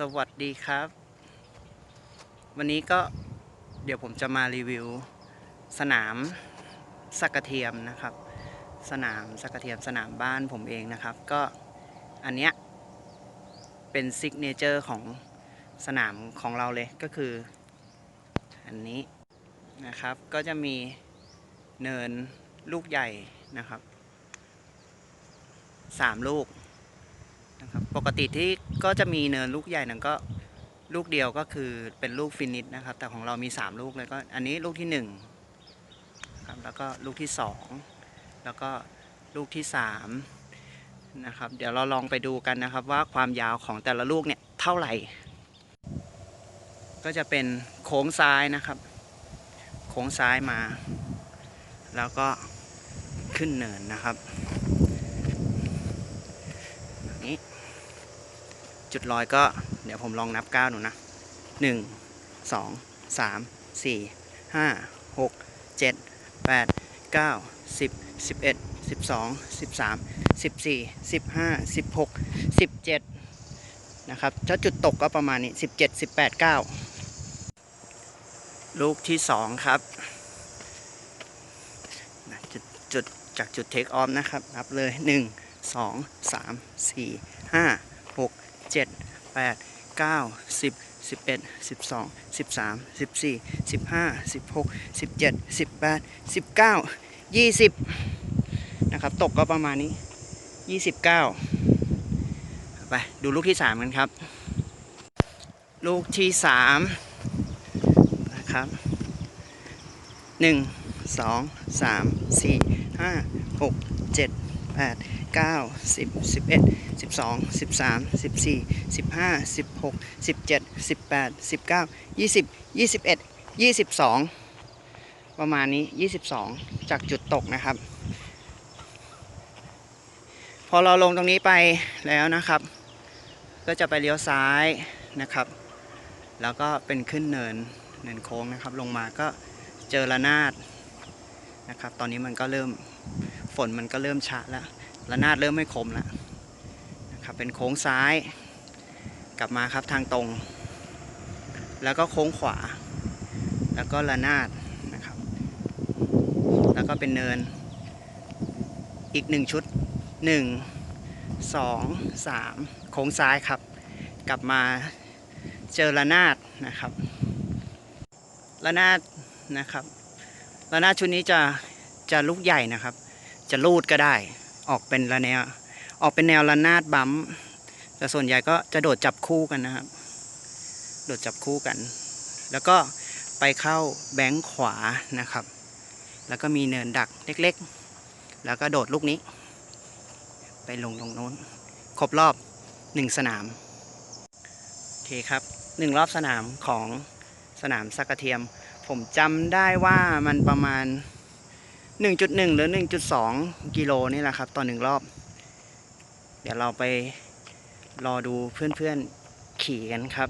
สวัสดีครับ วันนี้ก็เดี๋ยวผมจะมารีวิว สนามสักกระเทียมนะครับ สนามสักกระเทียมสนามบ้านผมเองนะครับ ก็อันเนี้ยเป็นซิกเนเจอร์ของสนามของเราเลยก็คือ อันนี้นะครับก็จะมีเนินลูกใหญ่นะครับสามลูก นะครับ ปกติที่ก็จะมีเนินลูกใหญ่นั้นก็ลูกเดียวก็คือเป็นลูกฟินิชนะครับ แต่ของเรามี 3 ลูกเลยก็อันนี้ลูกที่1ครับแล้วก็ลูกที่ 2 แล้วก็ลูกที่3นะครับ เดี๋ยวเราลองไปดูกันนะครับว่าความยาวของแต่ละลูกเนี่ยเท่าไหร่ ก็จะเป็นโค้งซ้ายนะครับ โค้งซ้ายมา แล้วก็ขึ้นเนินนะครับ จุดลอยก็เดี๋ยวผมลองนับ9หนูนะ1 2 3 4 5 6 7 8 9 10 11 12 13 14 15 16 17นะครับถ้าจุดตกก็ประมาณนี้ 17 18 9 ลูกที่ 2 ครับจุดจุดจากจุดเทคออฟนะครับ นับเลย 1 2 3 4 5 เจ็ดแปดเก้าสิบสิบเอ็ดสิบสองสิบสามสิบสี่สิบห้าสิบหกสิบเจ็ดสิบแปดสิบเก้ายี่สิบนะครับ ตกก็ประมาณนี้ยี่สิบเก้าไปดูลูกที่สามกันครับ ลูกที่สามนะครับหนึ่งสองสามสี่ห้าหกเจ็ดแปด เก้าสิบสิบเอ็ดสิบสองสิบสามสิบสี่สิบห้าสิบหกสิบเจ็ดสิบแปดสิบเก้ายี่สิบยี่สิบเอ็ดยี่สิบสองประมาณนี้ยี่สิบสองจากจุดตกนะครับ พอเราลงตรงนี้ไปแล้วนะครับ ก็จะไปเลี้ยวซ้ายนะครับ แล้วก็เป็นขึ้นเนินเนินโค้งนะครับ ลงมาก็เจอระนาดนะครับ ตอนนี้มันก็เริ่มฝนมันก็เริ่มชะแล้ว ระนาดเริ่มไม่คมแล้วนะครับเป็นโค้งซ้าย กลับมาครับทางตรง แล้วก็โค้งขวา แล้วก็ระนาดนะครับ แล้วก็เป็นเนิน อีกหนึ่งชุดหนึ่งสองสามโค้งซ้ายครับ กลับมาเจอระนาดนะครับระนาดนะครับระนาดชุดนี้จะจะลูกใหญ่นะครับ จะลูดก็ได้ ออกเป็นระแนว ออกเป็นแนวระนาดบัมแต่ส่วนใหญ่ก็จะโดดจับคู่กันนะครับ โดดจับคู่กัน แล้วก็ไปเข้าแบงค์ขวานะครับ แล้วก็มีเนินดักเล็กๆ แล้วก็โดดลูกนี้ ไปลงตรงโน้น ครบรอบหนึ่งสนาม โอเคครับหนึ่งรอบสนามของสนามสักกระเทียม ผมจำได้ว่ามันประมาณ 1.1 หรือ 1.2 กิโลนี่แหละครับ ต่อหนึ่งรอบ เดี๋ยวเราไปรอดูเพื่อนๆขี่กันครับ